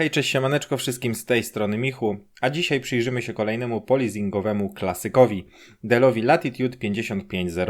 Hej, cześć siemaneczko wszystkim z tej strony Michu, a dzisiaj przyjrzymy się kolejnemu polizingowemu klasykowi, Dellowi Latitude 5500.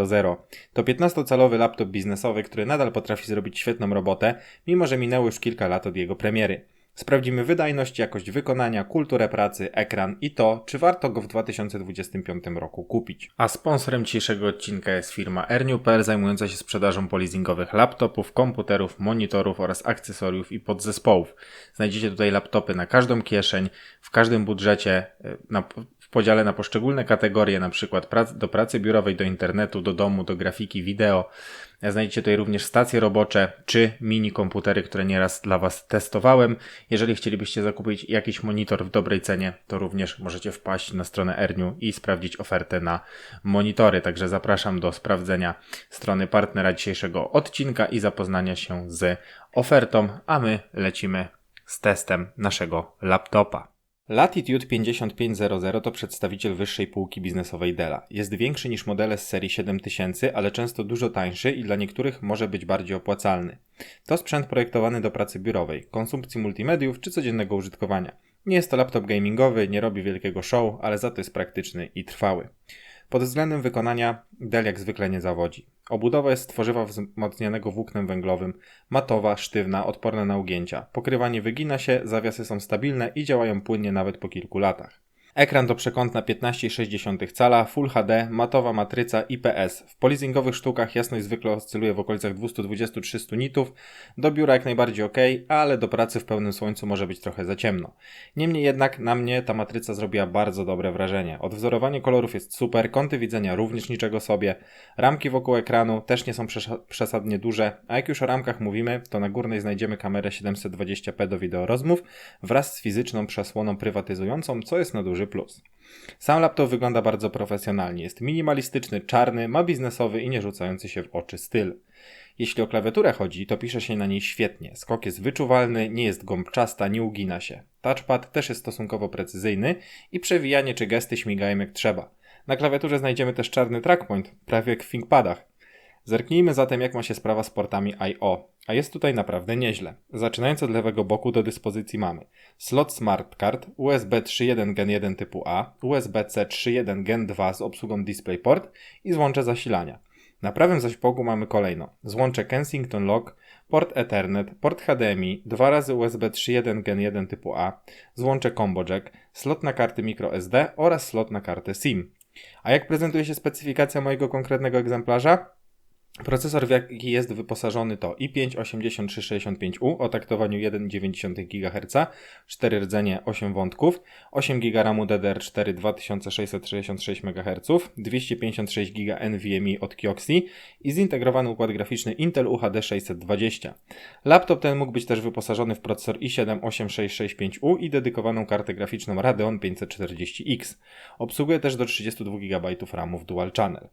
To 15-calowy laptop biznesowy, który nadal potrafi zrobić świetną robotę, mimo że minęło już kilka lat od jego premiery. Sprawdzimy wydajność, jakość wykonania, kulturę pracy, ekran i to, czy warto go w 2025 roku kupić. A sponsorem dzisiejszego odcinka jest firma Erniu.pl zajmująca się sprzedażą polizingowych laptopów, komputerów, monitorów oraz akcesoriów i podzespołów. Znajdziecie tutaj laptopy na każdą kieszeń, w każdym budżecie, e, na, w podziale na poszczególne kategorie, przykład prac, do pracy biurowej, do internetu, do domu, do grafiki, wideo. Znajdziecie tutaj również stacje robocze czy mini komputery, które nieraz dla Was testowałem. Jeżeli chcielibyście zakupić jakiś monitor w dobrej cenie, to również możecie wpaść na stronę Erniu i sprawdzić ofertę na monitory. Także zapraszam do sprawdzenia strony partnera dzisiejszego odcinka i zapoznania się z ofertą, a my lecimy z testem naszego laptopa. Latitude 5500 to przedstawiciel wyższej półki biznesowej Della. Jest większy niż modele z serii 7000, ale często dużo tańszy i dla niektórych może być bardziej opłacalny. To sprzęt projektowany do pracy biurowej, konsumpcji multimediów czy codziennego użytkowania. Nie jest to laptop gamingowy, nie robi wielkiego show, ale za to jest praktyczny i trwały. Pod względem wykonania Dell jak zwykle nie zawodzi. Obudowa jest tworzywa wzmocnionego włóknem węglowym, matowa, sztywna, odporna na ugięcia. Pokrywanie wygina się, zawiasy są stabilne i działają płynnie nawet po kilku latach. Ekran to przekątna 15,6 cala, Full HD, matowa matryca IPS. W polizingowych sztukach jasność zwykle oscyluje w okolicach 220-300 nitów. Do biura jak najbardziej ok, ale do pracy w pełnym słońcu może być trochę za ciemno. Niemniej jednak na mnie ta matryca zrobiła bardzo dobre wrażenie. Odwzorowanie kolorów jest super, kąty widzenia również niczego sobie. Ramki wokół ekranu też nie są przesadnie duże, a jak już o ramkach mówimy, to na górnej znajdziemy kamerę 720p do wideo rozmów wraz z fizyczną przesłoną prywatyzującą, co jest na duży plus. Sam laptop wygląda bardzo profesjonalnie. Jest minimalistyczny, czarny, ma biznesowy i nie rzucający się w oczy styl. Jeśli o klawiaturę chodzi, to pisze się na niej świetnie. Skok jest wyczuwalny, nie jest gąbczasta, nie ugina się. Touchpad też jest stosunkowo precyzyjny i przewijanie czy gesty śmigają jak trzeba. Na klawiaturze znajdziemy też czarny trackpoint, prawie jak w ThinkPadach. Zerknijmy zatem jak ma się sprawa z portami I.O. A jest tutaj naprawdę nieźle. Zaczynając od lewego boku do dyspozycji mamy slot Smart Card, USB 3.1 Gen 1 typu A, USB-C 3.1 Gen 2 z obsługą DisplayPort i złącze zasilania. Na prawym zaś boku mamy kolejno złącze Kensington Lock, port Ethernet, port HDMI, dwa razy USB 3.1 Gen 1 typu A, złącze Combo Jack, slot na karty microSD oraz slot na kartę SIM. A jak prezentuje się specyfikacja mojego konkretnego egzemplarza? Procesor, w jaki jest wyposażony to i5-8365U o taktowaniu 1,9 GHz, 4 rdzenie 8 wątków, 8 GB RAMu DDR4 2666 MHz, 256 GB NVMe od Kioxi i zintegrowany układ graficzny Intel UHD 620. Laptop ten mógł być też wyposażony w procesor i7-8665U i dedykowaną kartę graficzną Radeon 540X. Obsługuje też do 32 GB RAMu w Dual Channel.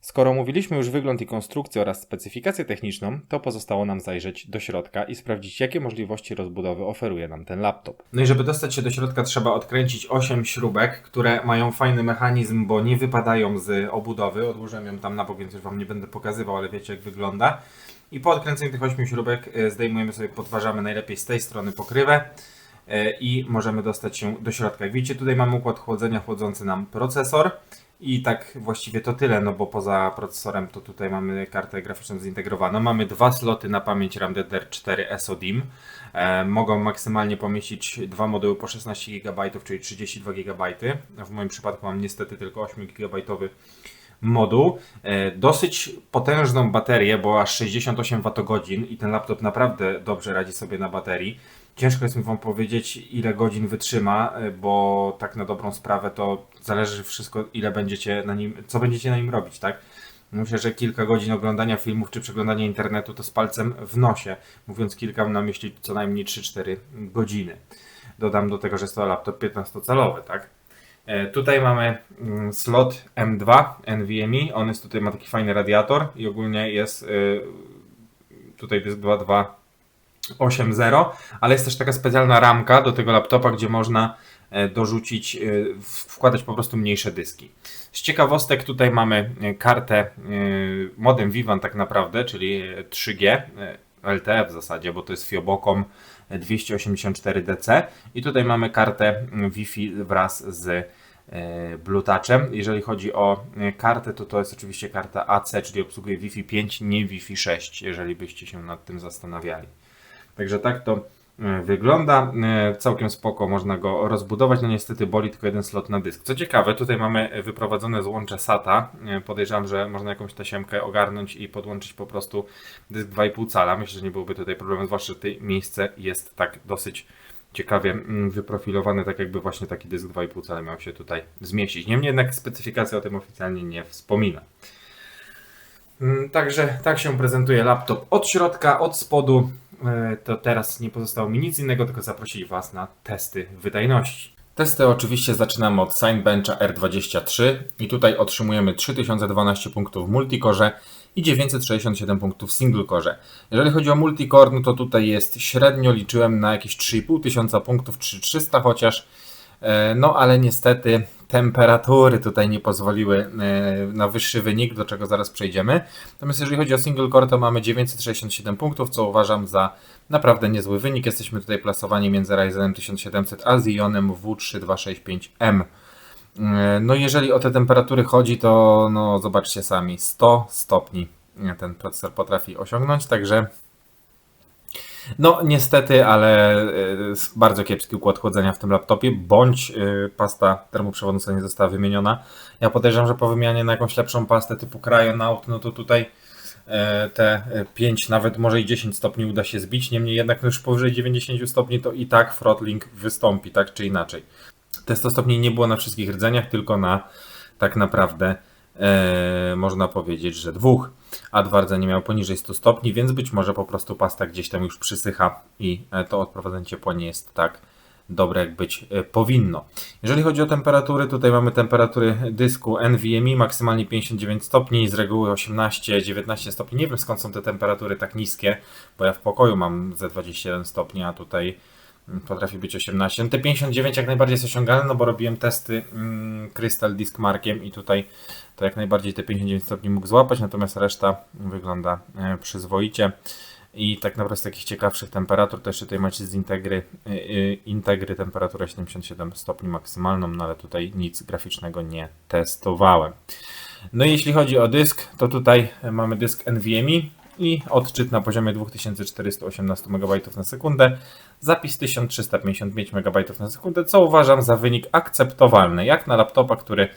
Skoro mówiliśmy już wygląd i konstrukcję oraz specyfikację techniczną, to pozostało nam zajrzeć do środka i sprawdzić, jakie możliwości rozbudowy oferuje nam ten laptop. No i żeby dostać się do środka, trzeba odkręcić 8 śrubek, które mają fajny mechanizm, bo nie wypadają z obudowy. Odłożyłem ją tam na bok, więc już Wam nie będę pokazywał, ale wiecie jak wygląda. I po odkręceniu tych 8 śrubek e, zdejmujemy sobie, podważamy najlepiej z tej strony pokrywę i możemy dostać się do środka. Jak widzicie, tutaj mamy układ chłodzenia chłodzący nam procesor. I tak właściwie to tyle, no bo poza procesorem to tutaj mamy kartę graficzną zintegrowaną. Mamy dwa sloty na pamięć RAM DDR4 SODIMM. E, mogą maksymalnie pomieścić dwa moduły po 16 GB, czyli 32 GB. W moim przypadku mam niestety tylko 8 GB moduł. E, dosyć potężną baterię, bo aż 68 Wh i ten laptop naprawdę dobrze radzi sobie na baterii. Ciężko jest mi Wam powiedzieć, ile godzin wytrzyma, e, bo tak na dobrą sprawę to zależy wszystko, ile będziecie na nim, co będziecie na nim robić, tak? Myślę, że kilka godzin oglądania filmów czy przeglądania internetu to z palcem w nosie. Mówiąc kilka, mam na myśli co najmniej 3-4 godziny. Dodam do tego, że jest to laptop 15-calowy, tak? E, tutaj mamy mm, slot M2 NVMe. On jest tutaj ma taki fajny radiator i ogólnie jest y, tutaj dysk 2.2 8.0, ale jest też taka specjalna ramka do tego laptopa, gdzie można e, dorzucić, e, wkładać po prostu mniejsze dyski. Z ciekawostek tutaj mamy e, kartę modem Vivan tak naprawdę, czyli 3G, LTE w zasadzie, bo to jest Fiobocom 284DC i tutaj mamy kartę Wi-Fi wraz z Blue Touchem. Jeżeli chodzi o kartę, to to jest oczywiście karta AC, czyli obsługuje Wi-Fi 5, nie Wi-Fi 6, jeżeli byście się nad tym zastanawiali. Także tak to e, wygląda. E, Całkiem spoko, można go rozbudować. No niestety boli tylko jeden slot na dysk. Co ciekawe, tutaj mamy wyprowadzone złącze SATA. E, Podejrzewam, że można jakąś tasiemkę ogarnąć i podłączyć po prostu dysk 2,5 cala. Myślę, że nie byłoby tutaj problemu, zwłaszcza, że tutaj miejsce jest tak dosyć ciekawie mm, wyprofilowane, tak jakby właśnie taki dysk 2,5 cala miał się tutaj zmieścić. Niemniej jednak specyfikacja o tym oficjalnie nie wspomina. Mm, Także tak się prezentuje laptop od środka, od spodu. E, To teraz nie pozostało mi nic innego, tylko zaprosić Was na testy wydajności. Testy oczywiście zaczynamy od Signbencha R23 i tutaj otrzymujemy 3012 punktów w multicore i 967 punktów w single core. Jeżeli chodzi o multicore, no to tutaj jest średnio liczyłem na jakieś 3500 tysiąca punktów, 3300 chociaż. E, No ale niestety temperatury tutaj nie pozwoliły e, na wyższy wynik, do czego zaraz przejdziemy. Natomiast jeżeli chodzi o single core, to mamy 967 punktów, co uważam za naprawdę niezły wynik. Jesteśmy tutaj plasowani między Ryzenem 1700 a Xeonem W3265M. E, No jeżeli o te temperatury chodzi, to no zobaczcie sami, 100 stopni ten procesor potrafi osiągnąć, także no niestety, ale y, bardzo kiepski układ chłodzenia w tym laptopie, bądź y, pasta termoprzewodnicza nie została wymieniona. Ja podejrzewam, że po wymianie na jakąś lepszą pastę typu Cryonaut, no to tutaj e, te 5, nawet może i 10 stopni uda się zbić, niemniej jednak już powyżej 90 stopni to i tak throttling wystąpi, tak czy inaczej. Te 100 stopni nie było na wszystkich rdzeniach, tylko na tak naprawdę e, można powiedzieć, że dwóch, a dwa rdzenie miały poniżej 100 stopni, więc być może po prostu pasta gdzieś tam już przysycha i e, to odprowadzenie ciepła nie jest tak dobre, jak być e, powinno. Jeżeli chodzi o temperatury, tutaj mamy temperatury dysku NVMe, maksymalnie 59 stopni, z reguły 18-19 stopni. Nie wiem skąd są te temperatury tak niskie, bo ja w pokoju mam ze 21 stopni, a tutaj potrafi być 18. No te 59 jak najbardziej jest osiągalne, no bo robiłem testy mm, Crystal Disk Markiem i tutaj to jak najbardziej te 59 stopni mógł złapać, natomiast reszta wygląda e, przyzwoicie. I tak naprawdę z takich ciekawszych temperatur, jeszcze tutaj macie z Integry, y, y, Integry temperaturę 77 stopni maksymalną, no ale tutaj nic graficznego nie testowałem. No i jeśli chodzi o dysk, to tutaj mamy dysk NVMe i odczyt na poziomie 2418 MB na sekundę, zapis 1355 MB na sekundę, co uważam za wynik akceptowalny, jak na laptopa, który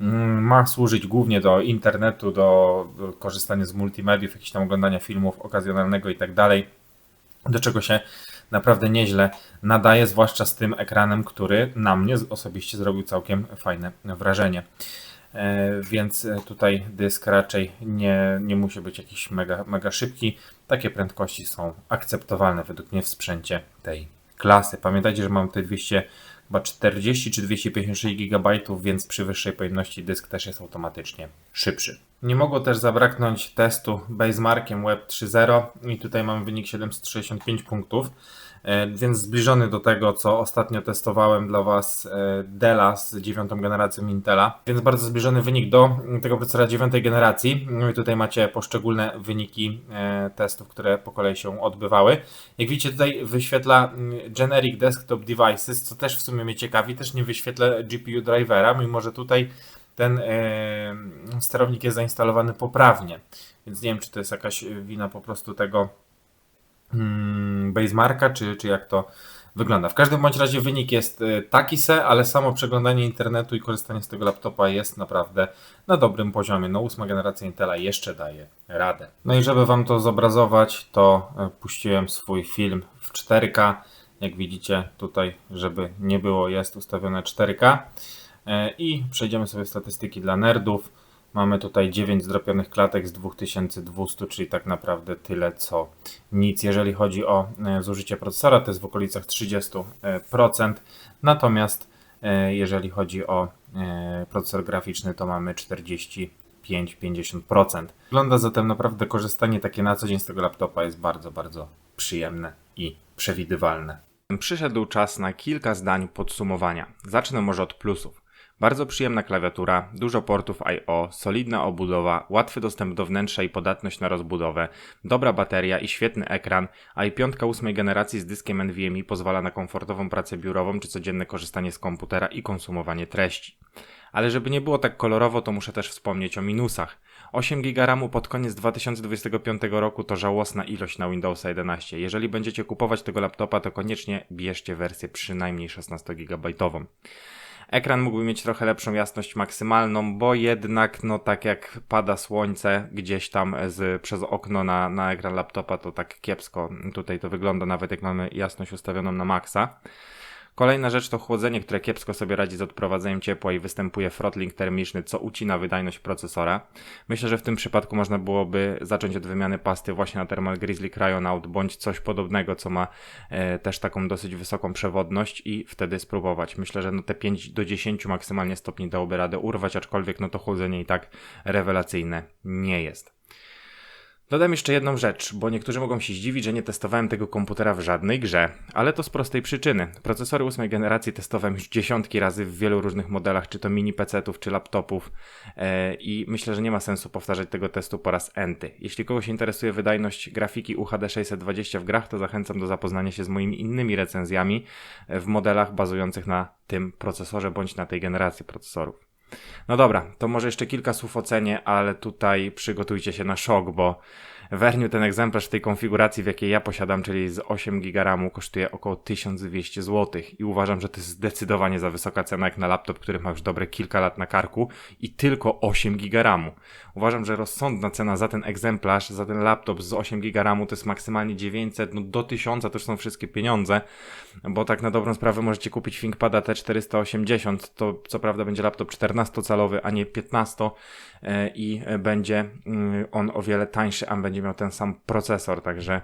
mm, ma służyć głównie do internetu, do, korzystania z multimediów, jakichś tam oglądania filmów okazjonalnego i tak dalej, do czego się naprawdę nieźle nadaje, zwłaszcza z tym ekranem, który na mnie osobiście zrobił całkiem fajne wrażenie. E, Więc e, tutaj dysk raczej nie, nie musi być jakiś mega, mega szybki. Takie prędkości są akceptowalne według mnie w sprzęcie tej klasy. Pamiętajcie, że mam tutaj 200 chyba 40 czy 256 GB, więc przy wyższej pojemności dysk też jest automatycznie szybszy. Nie mogło też zabraknąć testu basemarkiem Web 3.0 i tutaj mam wynik 765 punktów, więc zbliżony do tego, co ostatnio testowałem dla Was e, Dela z dziewiątą generacją Intela, więc bardzo zbliżony wynik do tego procesora dziewiątej generacji. No i tutaj macie poszczególne wyniki e, testów, które po kolei się odbywały. Jak widzicie tutaj wyświetla mm, Generic Desktop Devices, co też w sumie mnie ciekawi, też nie wyświetla GPU drivera, mimo że tutaj ten e, sterownik jest zainstalowany poprawnie. Więc nie wiem, czy to jest jakaś wina po prostu tego mm, basemarka, czy, czy jak to wygląda. W każdym bądź razie wynik jest e, taki se, ale samo przeglądanie internetu i korzystanie z tego laptopa jest naprawdę na dobrym poziomie. No ósma generacja Intela jeszcze daje radę. No i żeby Wam to zobrazować, to e, puściłem swój film w 4K. Jak widzicie tutaj, żeby nie było, jest ustawione 4K. E, I przejdziemy sobie statystyki dla nerdów. Mamy tutaj 9 zdropionych klatek z 2200, czyli tak naprawdę tyle co nic. Jeżeli chodzi o e, zużycie procesora, to jest w okolicach 30%. Natomiast e, jeżeli chodzi o e, procesor graficzny, to mamy 45-50%. Wygląda zatem naprawdę korzystanie takie na co dzień z tego laptopa jest bardzo, bardzo przyjemne i przewidywalne. Przyszedł czas na kilka zdań podsumowania. Zacznę może od plusów. Bardzo przyjemna klawiatura, dużo portów I/O, solidna obudowa, łatwy dostęp do wnętrza i podatność na rozbudowę, dobra bateria i świetny ekran, a i piątka ósmej generacji z dyskiem NVMe pozwala na komfortową pracę biurową czy codzienne korzystanie z komputera i konsumowanie treści. Ale żeby nie było tak kolorowo, to muszę też wspomnieć o minusach. 8 GB RAMu pod koniec 2025 roku to żałosna ilość na Windowsa 11. Jeżeli będziecie kupować tego laptopa, to koniecznie bierzcie wersję przynajmniej 16 GB. Ekran mógłby mieć trochę lepszą jasność maksymalną, bo jednak, no tak jak pada słońce gdzieś tam z, przez okno na, na ekran laptopa, to tak kiepsko tutaj to wygląda, nawet jak mamy jasność ustawioną na maksa. Kolejna rzecz to chłodzenie, które kiepsko sobie radzi z odprowadzeniem ciepła i występuje throttling termiczny, co ucina wydajność procesora. Myślę, że w tym przypadku można byłoby zacząć od wymiany pasty właśnie na Thermal Grizzly Cryonaut bądź coś podobnego, co ma e, też taką dosyć wysoką przewodność i wtedy spróbować. Myślę, że no te 5 do 10 maksymalnie stopni dałoby radę urwać, aczkolwiek no to chłodzenie i tak rewelacyjne nie jest. Dodam jeszcze jedną rzecz, bo niektórzy mogą się zdziwić, że nie testowałem tego komputera w żadnej grze, ale to z prostej przyczyny. Procesory ósmej generacji testowałem już dziesiątki razy w wielu różnych modelach, czy to mini PC-ów, czy laptopów e, i myślę, że nie ma sensu powtarzać tego testu po raz enty. Jeśli kogoś interesuje wydajność grafiki UHD 620 w grach, to zachęcam do zapoznania się z moimi innymi recenzjami e, w modelach bazujących na tym procesorze bądź na tej generacji procesorów. No dobra, to może jeszcze kilka słów o cenie, ale tutaj przygotujcie się na szok, bo Verniu ten egzemplarz w tej konfiguracji, w jakiej ja posiadam, czyli z 8 GB kosztuje około 1200 zł i uważam, że to jest zdecydowanie za wysoka cena jak na laptop, który ma już dobre kilka lat na karku i tylko 8 GB. Uważam, że rozsądna cena za ten egzemplarz, za ten laptop z 8 GB to jest maksymalnie 900, no do 1000 to już są wszystkie pieniądze, bo tak na dobrą sprawę możecie kupić ThinkPada T480, to co prawda będzie laptop 14-calowy, a nie 15 e, i będzie mm, on o wiele tańszy, a będzie będzie miał ten sam procesor, także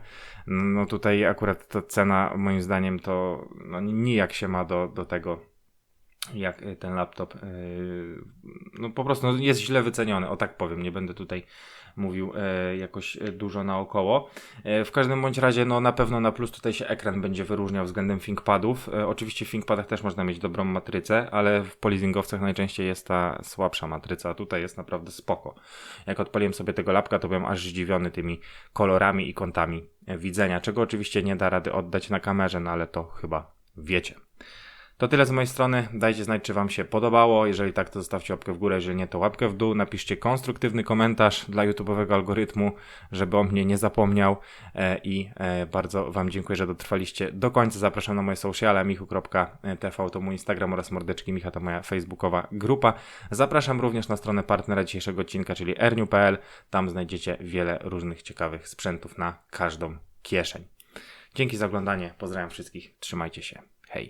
no tutaj akurat ta cena moim zdaniem to no, nijak się ma do, do tego jak ten laptop yy, no po prostu no, jest źle wyceniony, o tak powiem, nie będę tutaj mówił e, jakoś e, dużo naokoło. E, w każdym bądź razie, no na pewno na plus tutaj się ekran będzie wyróżniał względem ThinkPadów. Oczywiście w ThinkPadach też można mieć dobrą matrycę, ale w polizingowcach najczęściej jest ta słabsza matryca, tutaj jest naprawdę spoko. Jak odpaliłem sobie tego lapka, to byłem aż zdziwiony tymi kolorami i kątami widzenia, czego oczywiście nie da rady oddać na kamerze, no ale to chyba wiecie. To tyle z mojej strony. Dajcie znać, czy Wam się podobało. Jeżeli tak, to zostawcie łapkę w górę. Jeżeli nie, to łapkę w dół. Napiszcie konstruktywny komentarz dla YouTube'owego algorytmu, żeby o mnie nie zapomniał. E, I e, bardzo Wam dziękuję, że dotrwaliście do końca. Zapraszam na moje sociale michu.tv to mój Instagram oraz mordeczki Micha to moja facebookowa grupa. Zapraszam również na stronę partnera dzisiejszego odcinka, czyli erniu.pl. Tam znajdziecie wiele różnych ciekawych sprzętów na każdą kieszeń. Dzięki za oglądanie. Pozdrawiam wszystkich. Trzymajcie się.